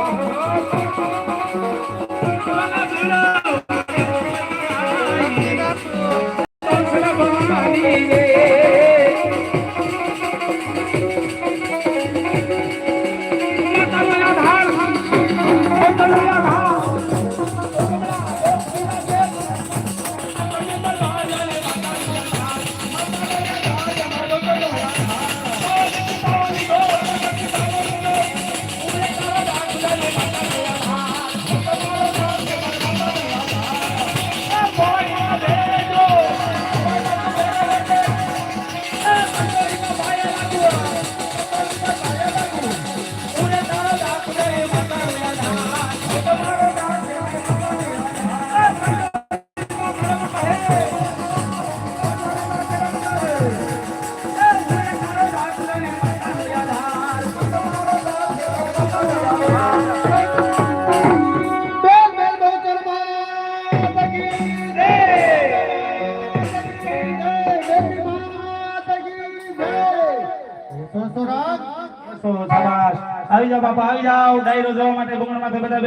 Oh,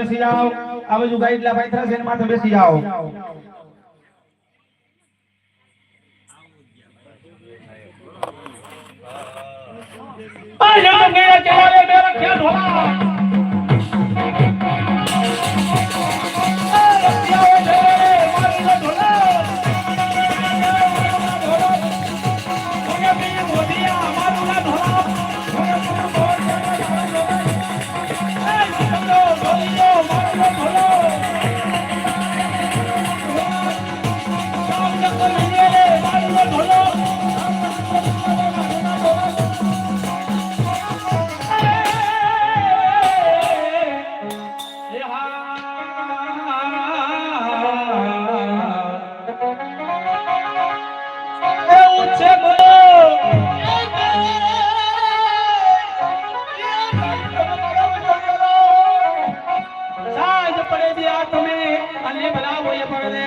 બેસી જાઓ. આ બાજુ ગાઈડલા પાથરા છે માથે બેસી જાઓ. மண்ணே பலா போய போகுது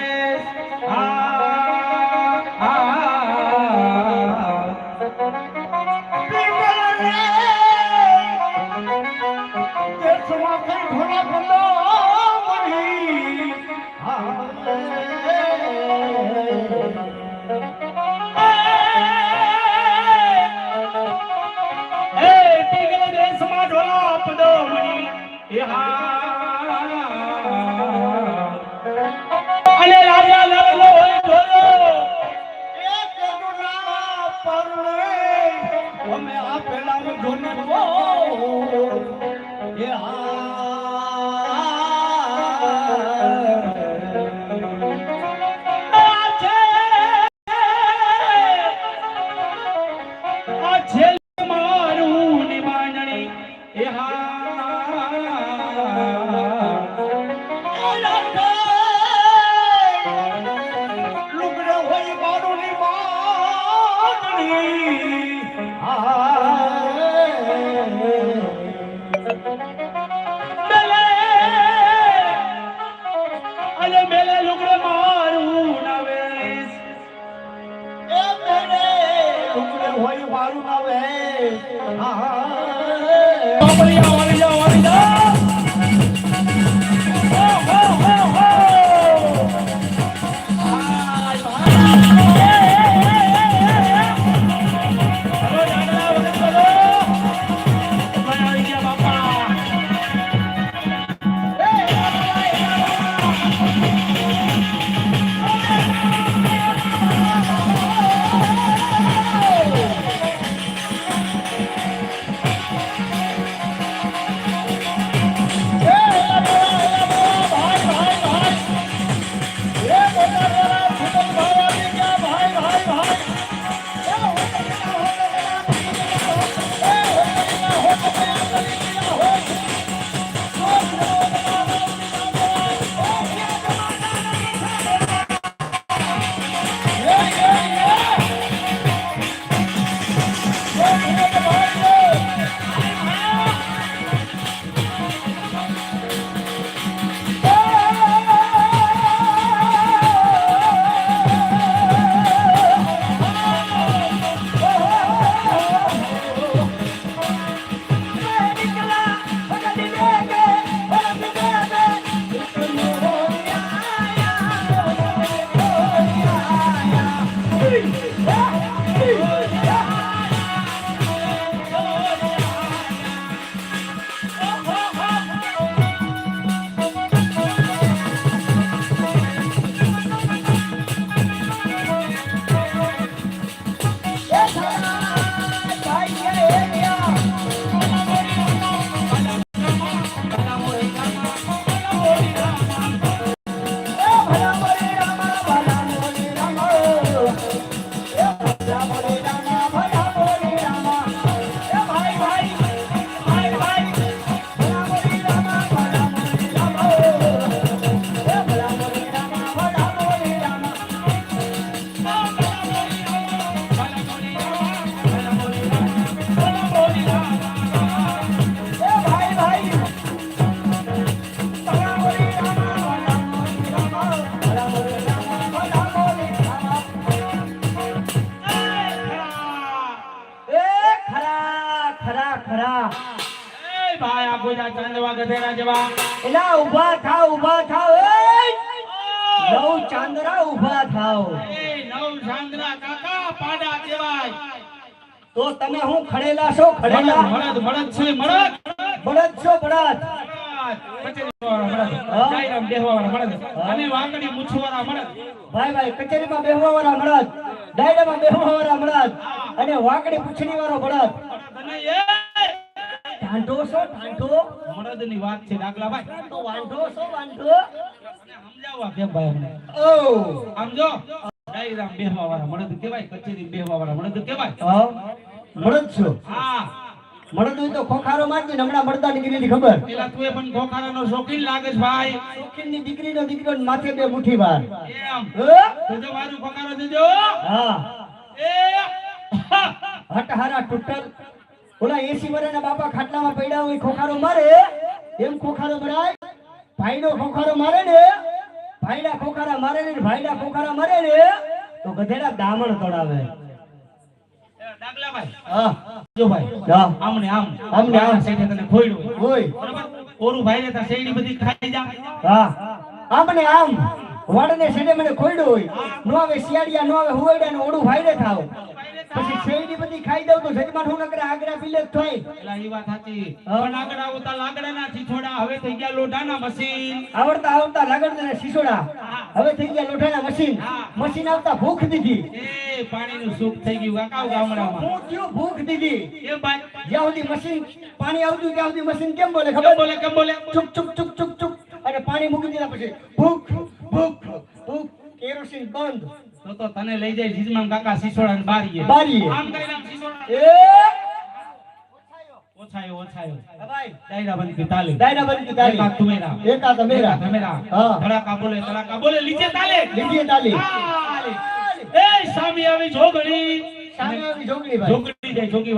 Yes, ભાઈ આ ગોજા ચાંદવા ગધેડા જેવા. એલા ઊભા થાવ ઊભા થાવ. એ નવ ચાંદરા ઊભા થાવ. એ નવ ચાંદરા કાકા પાડા કહેવાય. તો તમે હું ખડેલા છો? ખડેલા? મળદ મળદ છે મળદ મળદ છો મળદ. અને વાકડી પૂછડી વાળો બળદ અને એ ઢાંઢો છો ઢાંઢો. મળદની વાત છે ડાગલાભાઈ. તો વાંઢો છો વાંઢો. સમજાવવા કેમ ભાઈ અમને? ઓ. આમ જો ડાયરામ બેહવાવાળા મળદ કહેવાય, કચેરી બેહવાવાળા મળદ કહેવાય. હા બળદ છો? હા, બળદ હોય તો ખોખારો મારતી હમણાં મળતા નીકળેલી ખબર. પેલા તું પણ ખોખારાનો શોખીન લાગે છે ભાઈ. શોખીનની દીકરીનો દીકરો માથે બે મુઠ્ઠી વાર એમ. મારું ખોખારો જોજો. હા. એ. હટહારા ટૂટલ ઓલા એસી વર્ષના બાપા ખાટલામાં પડ્યા હોય ખોખારો મારે. એમ ખોખારો મરાય ભાઈનો ખોખારો મારે ને. ભાઈડા ખોખારા મારે ને ભાઈડા ખોખારા મારે ને. તો ગધેડા દામણ તોડાવે એ ડાગલાભાઈ, હા જો. ભાઈ હા. આમને આમ. ને વાડને સેડે મને ખોઈડું હોય. નો આવે શિયાળિયા નો આવે હુવાડ્યા ને ઓડું ભાઈડે થાવ. પછી શેરડી બધી ખાઈ દઉં તો જજમાન હું નકરા આગરા પીલે થાય. પેલા એ વાત સાચી. પણ પણ આગળ લાગડા ના છીછોડા હવે થઈ ગયા લોઢાના મશીન આવડતા આવતા લાગડ ને છીછોડા હવે થઈ ગયા લોઢાના મશીન મશીન આવતા ભૂખ દીધી. એ પાણીનું સુખ થઈ ગયું કાકાઓ ગામડામાં. હું કયો ભૂખ દીધી. એ ભાઈ. જ્યાં સુધી મશીન પાણી આવતું ત્યાં સુધી મશીન કેમ બોલે ખબર? બોલે કેમ બોલે? ચુપ ચુપ ચુપ ચુપ ચુપ. અને પાણી મૂકી દીધા પછી ભૂખ ભૂખ ભૂખ. કેરોસીન બંધ. તો તો તને લઈ જાય જીજમાન કાકા સિસોડા ને બારીએ. બારીએ. આમ કરી નામ સિસોડા એ? ઓછાયો ઓછાયો. ભાઈ. દાયરા બંધ કી તાલે. દાયરા બંધ કી તાલી. એકાદ તુમેરા એકાદ અમેરા. એકાદ હા. ધડાકા બોલે ધડાકા બોલે લીચે તાલે. લીધી તાલી. તાલે. એ સામી આવી જોગણી. સામે આવી જોગણી ભાઈ. જાય જોગી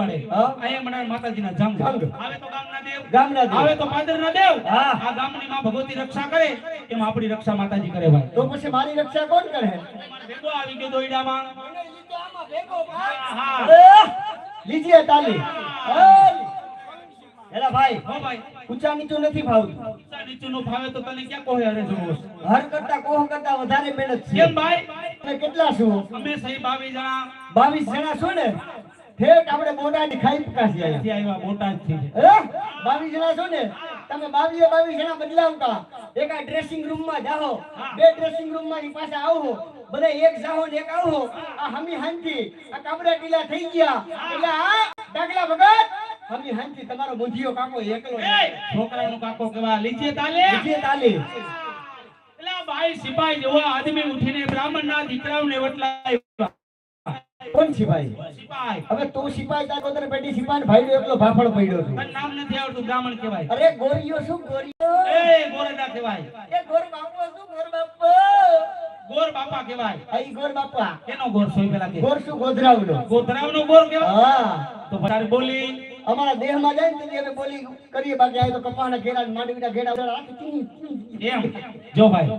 અહીંયા મને માતાજીના જંગ જંગ. આવે તો ગામના દેવ. ગામના દેવ. આવે તો પાદરના દેવ. હા. આ ગામની માં ભગવતી રક્ષા કરે એમ આપણી રક્ષા માતાજી કરે ભાઈ. તો પછી મારી રક્ષા કોણ કરે? ભેગો આવી ગયો દોઈડામાં લીજીએ તાલી. એલા ભાઈ હો ભાઈ. ઊંચા નીચું નથી ભાવતું ઊંચા નીચુનું ભાવે તો તને ક્યાં કોહે અરે જોવો હર કરતા કોહ કરતા વધારે મહેનત છે. કેમ ભાઈ? તમે કેટલા છો? અમે સહી બાવી જણા. બાવીસ જણા છો ને? ઠેઠ આપણે બોટાની ખાઈ પકાસી આવ્યા આવ્યા બોટાદથી છે. હે? બાવીસ જણા છો ને? તમે બાવીએ બાવીસ જણા બદલાવતા. એક આ ડ્રેસિંગ રૂમમાં જાઓ બે ડ્રેસિંગ રૂમમાંથી પાસે આવો. બધા એક જાઓ ને એક આવો. આ હમી હાંતી આ કાબરા ટીલા થઈ ગયા. એટલે આ ડાગલા વગર હમી હાંતી તમારો મુંજીયો કાકો એકલો છોકરાનો કાકો કેવા લીજે તાલે! લીજે તાલે! એલા ભાઈ સિપાઈ જેવો આદમી ઉઠીને બ્રાહ્મણના દીકરાઓને વટલાવ્યા. કોણ સિપાઈ? સિપાઈ. હવે તું સિપાઈ તાર કોતરે પેટી સિપાઈ ને ભાઈડો એકલો ભાફળ પડ્યો છે. પણ નામ નથી આવડતું બ્રાહ્મણ કહેવાય. અરે ગોરીઓ શું ગોરીયો એ ગોરડા કહેવાય. એ ગોર બાપુ શું ગોર બાપુ? ગોર બાપા કહેવાય. આઈ ગોર બાપા. કેનો ગોર સોય પેલા કે? ગોર શું ગોધરાવનો? ગોધરાવનો ગોર કહેવાય? હા. તો વધારે બોલી અમારા દેહમાં જાય ને અમે બોલી કરીએ બાકી આ તો કપાના ઘેરા ને માંડવીના ઘેરા રાખી. એમ? જો ભાઈ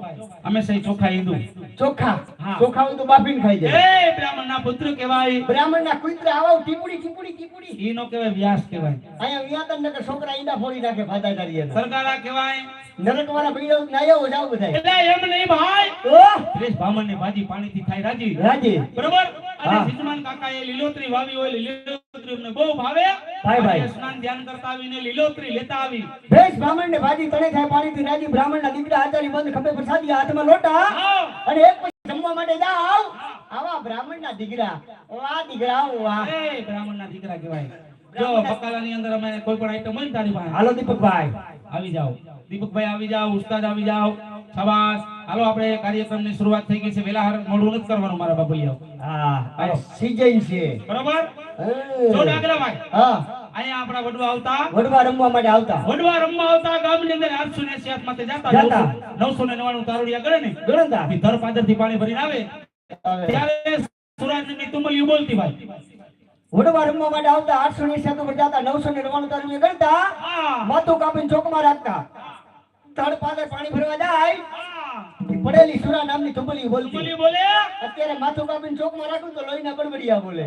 અમે સહી ચોખા હિન્દુ. ચોખા? ચોખા હોય તો બાફીને ખાઈ જાય. એ બ્રાહ્મણના પુત્ર કહેવાય. બ્રાહ્મણના કુત્ર આવા ટીપુડી ટીપુડી ટીપુડી. ઈ નો કહેવાય વ્યાસ કહેવાય. અહીંયા વિયાતન નકર છોકરા ઈંડા ફોડી નાખે ફાદાદારી. સરકારા કહેવાય. નરક વાળા પીડો નાયો જાવ બધા એટલે એમ નહીં ભાઈ. ઓ સુરેશ બ્રાહ્મણની ભાજી પાણીથી ખાય રાજી. રાજી. બરોબર? અને હા. કાકા એ લીલોતરી વાવી હોય લીલોતરી અમને બહુ ભાવે. ભાઈ, ભાઈ. સ્નાન ધ્યાન કરતા આવીને લીલોતરી લેતા આવી. ભેષ બ્રાહ્મણ ને ભાજી તણે ખાય પાણી થી રાજી બ્રાહ્મણ ના દીકરા આચારી બંધ ખભે પ્રસાદી હાથમાં લોટા. અને એક પછી જમવા માટે જાવ આવા બ્રાહ્મણ ના દીકરા. વાહ દીકરા વાહ. એ બ્રાહ્મણના દીકરા કહેવાય. જો બકાલાની અંદર અમે કોઈ પણ આઈટમ હોય ને તારી પાસે. હાલો દીપકભાઈ. આવી જાઓ. દીપકભાઈ આવી જાઓ. ઉસ્તાદ આવી જાઓ. શાબાશ. હાલો આપણે કાર્યક્રમની શરૂઆત થઈ ગઈ છે. વેલા હાર મોડું નથી કરવાનું મારા બાબુલિયો હા આ સીઝન છે. બરોબર? જો ડાગરા ભાઈ. હા. અહીંયા આપણા વડવા આવતા. વડવા રમવા માટે આવતા. વડવા રમવા આવતા ગામની અંદર આઠસો ને એસી જાતા. જાતા. નવસો ને નવાણું તારુડિયા ગણે ને. ગણતા ઈ ધર પાદરથી પાણી ભરીને આવે. ત્યારે સુરાજની તુમલી બોલતી ભાઈ. વડવા રમવા માટે આવતા આઠસો ને ઉપર જતા નવસો ને નવ્વાણું તારું ગણતા માથું કાપીને ચોકમાં રાખતા. તળ પાસે પાણી ભરવા જાય પડેલી સુરા નામની થુબલી બોલતી. બોલે? અત્યારે માથું કાપીને ચોકમાં રાખું તો લોહીના બડબડિયા બોલે.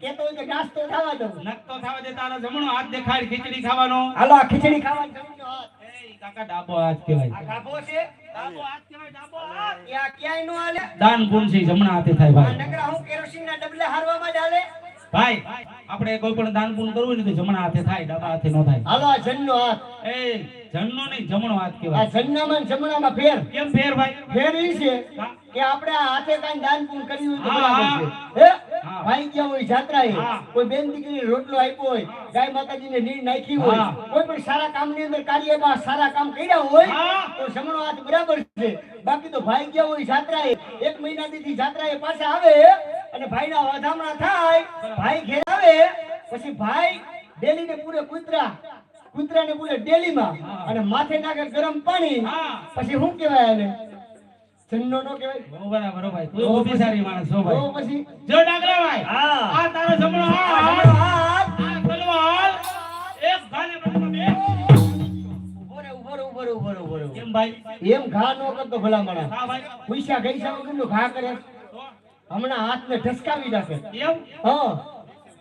કેતો હોય કે નાસ્તો થવા દઉં. નકતો ખાવા દે તારો જમણો હાથ દેખાડ ખીચડી ખાવાનો. હાલો આ ખીચડી ખાવાની જમણો હાથ. એ કાકા ડાબો હાથ કહેવાય. આ ગાભો છે? ડાબો હાથ કહેવાય ડાબો હાથ. એ ક્યાંય નો હાલે? દાન છે જમણા હાથે થાય ભાઈ. નકરા હું કેરોસીનના ડબલા હારવામાં જ હાલે? ભાઈ આપણે કોઈ પણ દાન પૂન કરવું ને તો જમણા હાથે થાય ડાબા હાથે નો થાય. હાલો આ જનનો હાથ. એ જમણો નહીં જમણો હાથ આ કહેવાય જન્નામાં જમણામાં ફેર. કેમ ફેર ભાઈ? ફેર ઈ છે કે આપણે આ હાથે કાઈ દાન પૂન કર્યું હોય તો બરાબર છે. હે? ભાઈ ગયા હોય જાત્રાએ. કોઈ બેન દીકરીને રોટલો આપ્યો હોય ગાય માતાજીને નીર નાખી હોય કોઈ પણ સારા કામની અંદર કાર્યમાં સારા કામ કર્યા હોય તો જમણો હાથ બરાબર છે. બાકી તો ભાઈ ગયા હોય જાત્રાએ એક મહિના દીધી જાત્રાએ પાછા આવે અને ભાઈના વધામણા થાય ભાઈ ઘેર આવે પછી ભાઈ ડેલીને પૂરે કૂતરા કૂતરાને પૂરે ડેલીમાં. અને માથે નાખે ગરમ પાણી. પછી શું કહેવાય એને? જન્નો નો કહેવાય. બરાબર ભાઈ. તું બુદ્ધિશાળી માણસ છો ભાઈ. પછી જો ડાકરા ભાઈ હા. આ તારો જમણો હાથ. આ તલવાર એક ભાને બદલે બે. ઊભો રે, ઊભો રે, ઊભો રે, ઊભો રે, ઊભો રે. કેમ ભાઈ? એમ ઘા નો કરતો ભલા માણસ પૈસા ગઈસા વગરનું ઘા કરે. હમણાં હાથને ઠસકાવી નાખે. એમ? હા.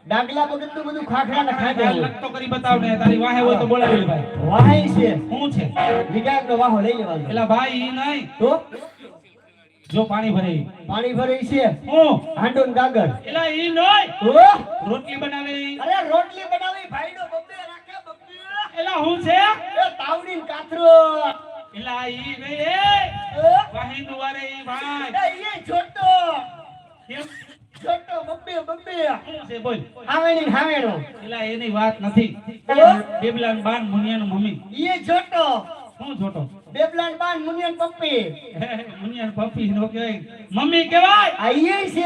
ડાગલા વગરનું બધું ખાખરા ને તારે હોય કરી બતાવ ને તારી વાહે હોય તો બોલાવી ભાઈ. વાહે છે. શું છે? વિગાયક નો વાહો લઈ લેવાનો. એલા ભાઈ ઈ નહીં. તો? જો પાણી ભરાઈ પાણી ભરાઈ છે. હું? હાંડો ને ગાગર. એલા ઈ નહીં. તો રોટલી બનાવે અરે રોટલી બનાવી ભાઈ નો બબ્બે રાખે બબ્બે એલા હું છે? એ તાવડી ને કાથરો એલા ઈ એ, વાહી દુવારે ઈ ભાઈ. એ ઈ છોટો પપ્પી નો કહેવાય મમ્મી કહેવાય આ છે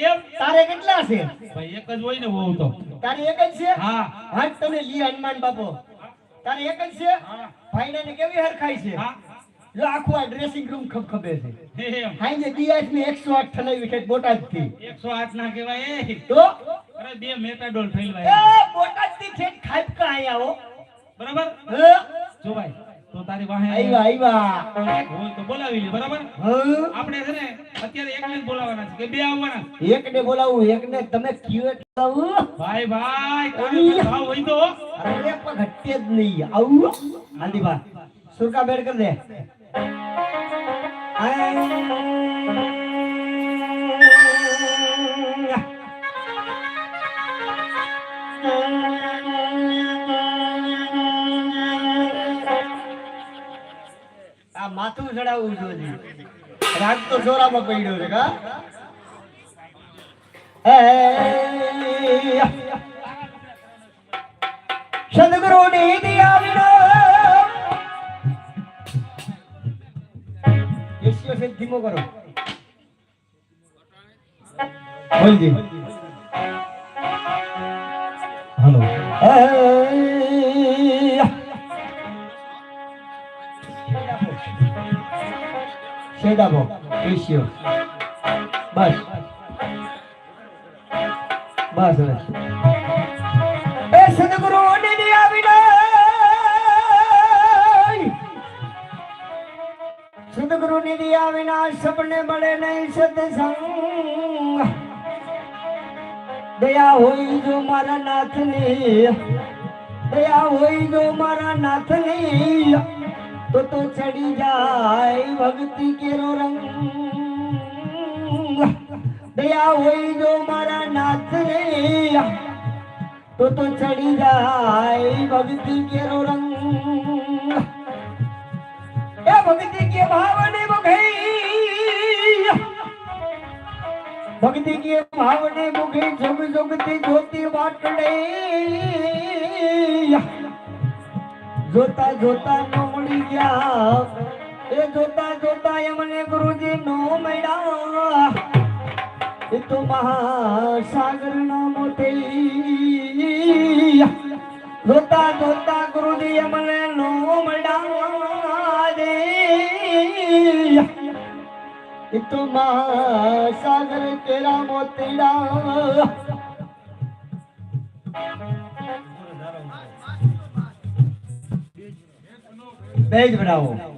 એમ તારે કેટલા છે ભાઈ એક જ છે હા. હા તમે લી હનુમાન બાપો તારી એક જ છે ભાઈને કેવી હરખાઈ છે આખું આ ડ્રેસિંગ રૂમ ખબખબે છે. હાઈને દિયાજ ને 108 ઠલાવી છે બોટાદથી એકસો આઠ ના કહેવાય એ. તો? અરે બે મેટાડોલ એ બોટાદથી ઠેઠ ખાપકા આયા હો. બરાબર? હે? જો ભાઈ તો તારી વાહે આવ્યા આવ્યા હું તો બોલાવી લે બરાબર? હં? આપણે છે ને અત્યારે એકને ને બોલાવવાના છે કે બે આવવાના? એક ને બોલાવું એક ને તમે કયો એટલે ભાઈ ભાઈ કોઈ ભાવ હોય તો. અરે પણ ઘટે જ નહીં. આવું? આંધી બા સુરકા બેડ કર દે. આ માથું ચડાવવું જોઈએ. રાગ તો જોરામાં પડ્યો છે કા સદગુરુ ની દિયા એસીઓ છે ધીમો કરો. બોલજી. હાલો. શેડાબો એસીઓ બસ. બસ બસ. સદગુરુ વિના સપને મળે નહીં સત્સંગ દયા હોય જો મારા નાથની. દયા હોય જો મારા નાથની. તો તો ચડી જાય ભક્તિ કેરો રંગ. દયા હોય જો મારા નાથની. તો તો ચડી જાય ભક્તિ કેરો રંગ. એ ભક્તિ કે ભાવને ભક્તિ કે ભાવને મુખે જગ જગતી જોતી વાટડે જોતા જોતા ન મળી ગયા. એ જોતા જોતા એમને ગુરુજી નો મળ્યા. એ તો મહાસાગર ના મોતે જોતા જોતા ગુરુજી એમને નો મળ્યા. તો મહાસાગર તેરા મોતીડા. બેજ બનાવો.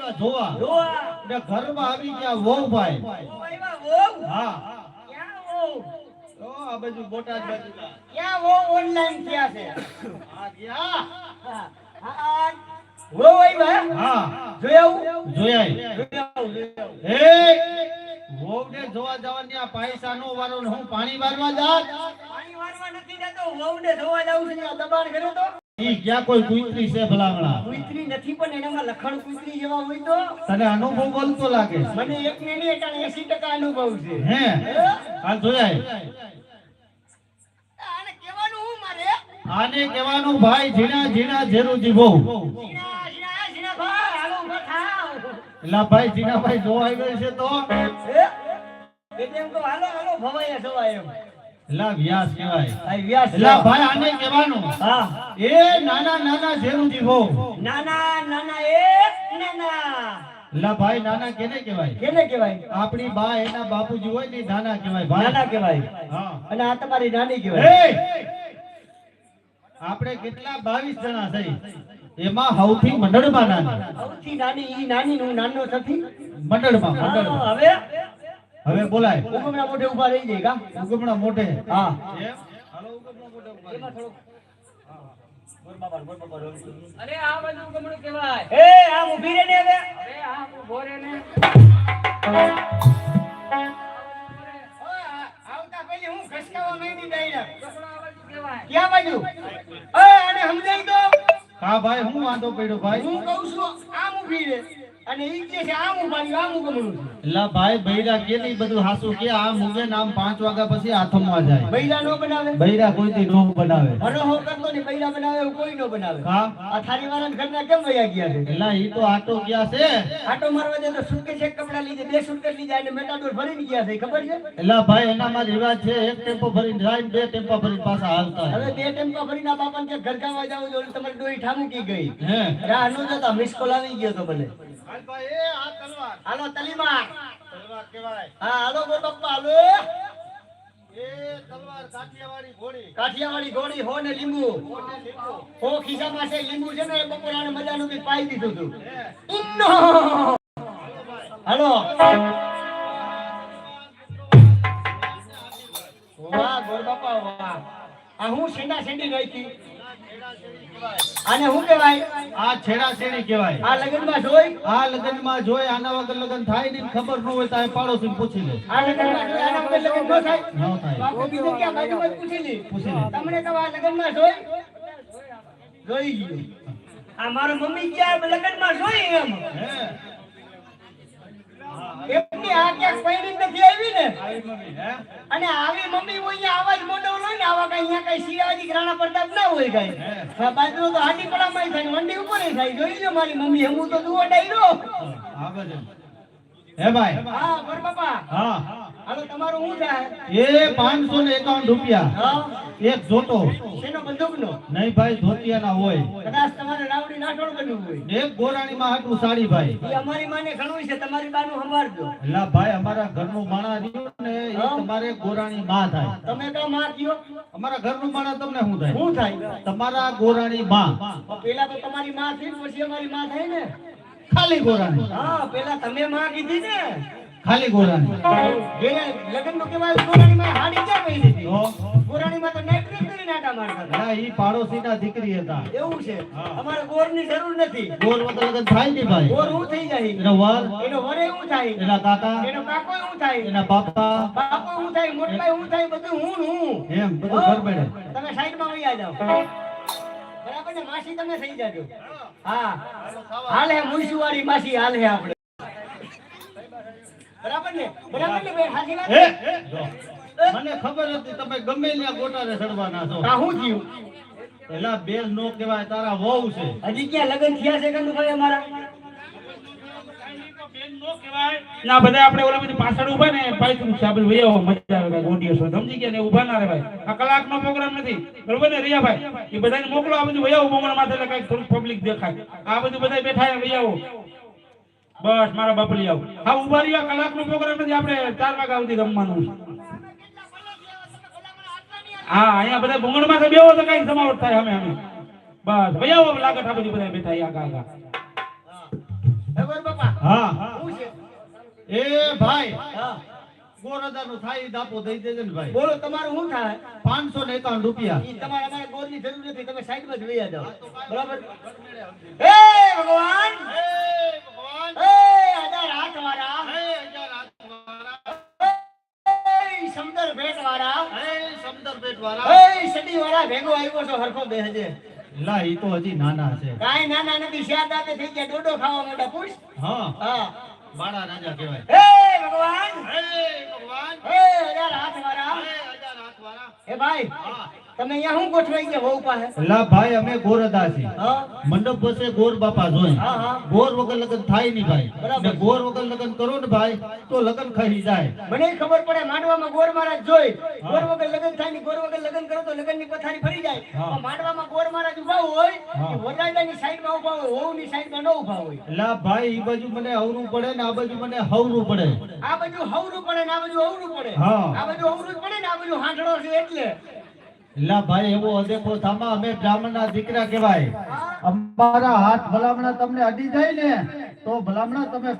આવ્યા જોવા. ને ઘરમાં આવી ગયા વહુ? ભાઈ હા. ક્યાં વહુ? તો આ બાજુ બોટાદ બાજુ ક્યાં વહુ ઓનલાઈન થયા છે? આ ગયા? હા. હા. વહુ આવ્યા? હા. જોયા જોયા જોયા એ વહુને જોવા જવાની આ પૈસા નો વારો હું પાણી વારવા જાત. પાણી વારવા નથી જતો વહુને જોવા જાઉં છું દબાણ કરે તો? ઈ ક્યાં કોઈ કુતરી છે ભલામણા? કુતરી નથી પણ એનામાં લખણ કુતરી જેવા હોય તો? તને અનુભવ બોલતો લાગે મને એક ને નહીં એટલે એસી અનુભવ છે. હે? આ જોયા આને કહેવાનું હું મારે? આને કહેવાનું ભાઈ ઝીણા ઝીણા ઝેરુજી બહુ. એટલા ભાઈ ઝીણા ભાઈ, હાલો ઊભા થાવ. એલા ભાઈ આવ્યો છે તો? હે? એમ તો હાલો, હાલો, ભવાઈએ સવાય એમ. એલા વ્યાસ કહેવાય આ વ્યાસ એલા ભાઈ આને કહેવાનું હા. એ નાના નાના ઝેરુજી બહુ નાના, નાના, એક નાના. એલા ભાઈ નાના કેને કહેવાય કેને કહેવાય? આપણી બા એના બાપુજી હોય ને નાના કહેવાય ભાઈ નાના કહેવાય. હા અને આ તમારી નાની કહેવાય. એ! આપણે કેટલા બાવીસ જણા થઈ એમાં સૌથી મંડળમાં નાની સૌથી નાની ઈ નાની નું નાનો નથી મંડળમાં મંડળમાં હવે હવે બોલાય. ઉગમણા મોઢે ઊભા રહી જાય કા? ઉગમણા મોઢે. હા? હાલો ઉગમણા મોઢે ઊભા રહી. એમાં થોડુંક અરે આ બાજુ ગમણું કહેવાય. એ આમ ઊભી રહે ને હવે. અરે આ ઊભો રે ને. આવતા પહેલી હું ખસકાવા માંડી ડાયરેક્ટ આ ક્યાં બાજુ? એ આને સમજાઈ દો હા ભાઈ હું વાંધો પડ્યો ભાઈ. હું કહું છું આમ ઊભી રહે. અને ઈ કે છે આમ આમ ઉગમણું. ભાઈ બૈરા કે નહીં બધું હાસુ કે આ મુગે નામ પાંચ વાગ્યા પછી હાથમાં જાય. બૈરા નો બનાવે? બૈરા કોઈથી નો બનાવે. અનો હો કરતો ને બૈરા બનાવે કોઈ નો બનાવે. હા? આ થારી વાળા ઘરના કેમ વયા ગયા છે? એલા ઈ તો આટો ગયા છે. આટો મારવા દે તો સુટકેસ છે કપડા લીધે? બે સુટકેસ લીધા અને મેટાડોર ભરીને ગયા છે ખબર છે? એલા ભાઈ એનામાં રિવાજ છે એક ટેમ્પો ભરીને જાય બે ટેમ્પો ભરીને પાછા હાલતા હવે બે ભરી ભરીને બાપાને કે ઘર ગાવા જાવ તો તમારી ડોઈ ઠામુકી ગઈ. હે? રાહ નો જતા મિસ કોલ આવી ગયો તો મને હાલ એ તલવાર. હાલો તલીમા તલવાર કહેવાય. હા હાલો ગો બાપા હાલો. કાઠિયાવાડી ઘોડી. હો ને લીંબુ. હો ખિસ્સામાં છે લીંબુ છે ને બપોરાને મજાનું બી પાઈ દીધું તું. ઇન્નો. હાલો. વાહ ગોર બાપા વાહ. આ હું સેંડા સેંડી નાખી? આને શું કહેવાય? આ છેડાછેડી કહેવાય. આ લગ્નમાં જોઈ? આ લગ્નમાં જોઈ આના વગર લગ્ન થાય નહીં ખબર ન હોય તો આ પાડોશી પૂછી લે. આ લગ્નમાં જોઈ આના વગર લગ્ન ન થાય? ન થાય. તો બીજું ક્યાં બાજુમાં પૂછી લે? પૂછી લે. તમને તો આ લગ્નમાં જોઈ? જોઈ ગયું. આ મારા મમ્મી ક્યાં લગ્નમાં જોઈ એમ? હે. એમની આ ક્યાંક પૈણી નથી આવી ને? મમ્મી અને આવી મમ્મી હોય અહીંયા જ મોટો હોય ને આવા કઈ અહીંયા કઈ શિવાજી રાણા પ્રતાપ ના હોય કઈ. બાજુ તો હાથી પડામાં થાય મંડી વંડી ઉપર થાય. જોઈ લો મારી મમ્મી હું તો દુઓ ડાયરો. હે ભાઈ? હા પર બાપા. હા. હાલો તમારું શું થાય? એ પાંચસો ને એકાવન રૂપિયા. હા? એક જોતો શેનો બંદૂકનો? નહીં ભાઈ ધોતિયાના હોય. કદાચ તમારે રાવડી નાટોળ બનવું હોય. એક ગોરાણીમાં હાટું સાડી ભાઈ. એ અમારી માને ઘણું છે તમારી બાનું સંભાળજો એલા ભાઈ અમારા ઘરનું માણા રહ્યું ને એ તમારે ગોરાણી માં થાય. તમે કા માં કયો અમારા ઘરનું માણા તમને શું થાય? શું થાય? તમારા ગોરાણી માં. પેલા તો તમારી માં થઈ પછી અમારી માં થાય ને. ખાલી ગોરાણી. હા પેલા તમે માં કીધી ને. ખાલી ગોરાણી લગનનું કેવાય ગોરાણી માં હાડી ક્યાં પડી હતી? તો ગોરાણી માં તો નાઈટ કરી નાટા મારતા હતા. એલા ઈ પાડોશીના દીકરી હતા. એવું છે? અમારે ગોરની જરૂર નથી. ગોર વગર લગન થાય ને ભાઈ? ગોર હું થઈ જાય? એનો વર? એનો વરે હું થાય? એના કાકા? એનો કાકો હું થાય? એના બાપા? બાપો હું થાય મોટભાઈ હું થાય બધું હું હું. એમ બધું ઘર બેડે તમે સાઈડમાં વહી જાવ બરાબર ને માસી તમે થઈ જાજો. હા. હાલે હે મુઈસુ વાળી માસી હાલે આપણે. બરાબર ને? બરાબર ને વાત ને? મને ખબર હતી તમે ગમે ત્યાં ગોટાને ચડવાના છો. હું થયું. પેલા બેલ નો કહેવાય તારા વહુ છે. હજી ક્યાં લગન થયા છે કંદુભાઈ અમારા? ના બધા આપણે ઓલા બધી પાછળ ઊભા ને પાયતું મજા આવે કાંઈ છો સમજી ગયા ને ઊભા ના રહેવાય. આ કલાકનો પ્રોગ્રામ નથી. બરોબર ને ભાઈ? એ બધાને મોકલો આ બધું આવો મોંગળ માથે એટલે કાંઈક થોડું પબ્લિક દેખાય. આ બધું બધા બેઠા આવો બસ મારા બાપલી આવું. હા ઊભા રહ્યા કલાકનો પ્રોગ્રામ નથી આપણે ચાર વાગ્યા સુધી રમવાનું હા અહીંયા બધા ભૂંગળમાં બેવો તો કઈ સમાવટ થાય અમે અમે. બસ ભાઈ આવો લાગત આ બધી બધા બેઠા અહીંયા આગા આગા હા હું. એ ભાઈ હા ગોરદા નું થાય દાપો દઈ દેજે ને ભાઈ. બોલો તમારું શું થાય? પાંચસો ને એકાવન રૂપિયા. તમારે અમારે ગોળની જરૂર નથી તમે સાઈડમાં જ વહી જાઓ બરાબર? હે ભગવાન! હે ભગવાન! હે હજાર હાથ વાળા હે હજાર હાથવાળા, હે સમદર ભેટ વાળા હે સમદર પેટ વાળા હે સડી વાળા ભેગો આવ્યો છો હરખો બેહજે. લા ઈ તો હજી નાના છે. કાઈ નાના નથી શ્યાર દાંતે થઈ ગયા ડોડો ખાવા માટે પૂછ હા. હા. બાળા રાજા કહેવાય. હે ભગવાન હે ભગવાન હે હજાર હાથ વાળા હે હજાર હાથવાળા. હે ભાઈ હા. તમે અહીંયા શું ગોઠવાઈ ગયા વહુ પાસે? લા ભાઈ અમે ગોરદા છીએ. મંડપ બસે ગોર બાપા જોઈ. ગોર વગર લગન થાય નહીં ભાઈ. ને ગોર વગર લગન કરો ને ભાઈ તો લગન ખરી જાય. મને ખબર પડે માંડવામાં ગોર મહારાજ જોઈ. ગોર વગર લગ્ન થાય ને ગોર વગર લગ્ન કરો તો લગ્નની પથારી ફરી જાય. માંડવામાં ગોર મહારાજ ઊભા હોય વરરાજાની સાઈડમાં ઊભા હોય વહુની સાઈડમાં ન ઊભા હોય. લા ભાઈ ઈ બાજુ મને હવરું પડે ને આ બાજુ મને હવરું પડે. આ બાજુ હવરું પડે ને આ બાજુ હવરું પડે. આ બાજુ અવરું પડે ને આ બાજુ હાંડળો છે એટલે. લા ભાઈ, એવો અદેખો થામા અમે બ્રાહ્મણના દીકરા કહેવાય. અમારા હાથ ભલામણા તમને અડી જાય ને, તો ભલામણા તમે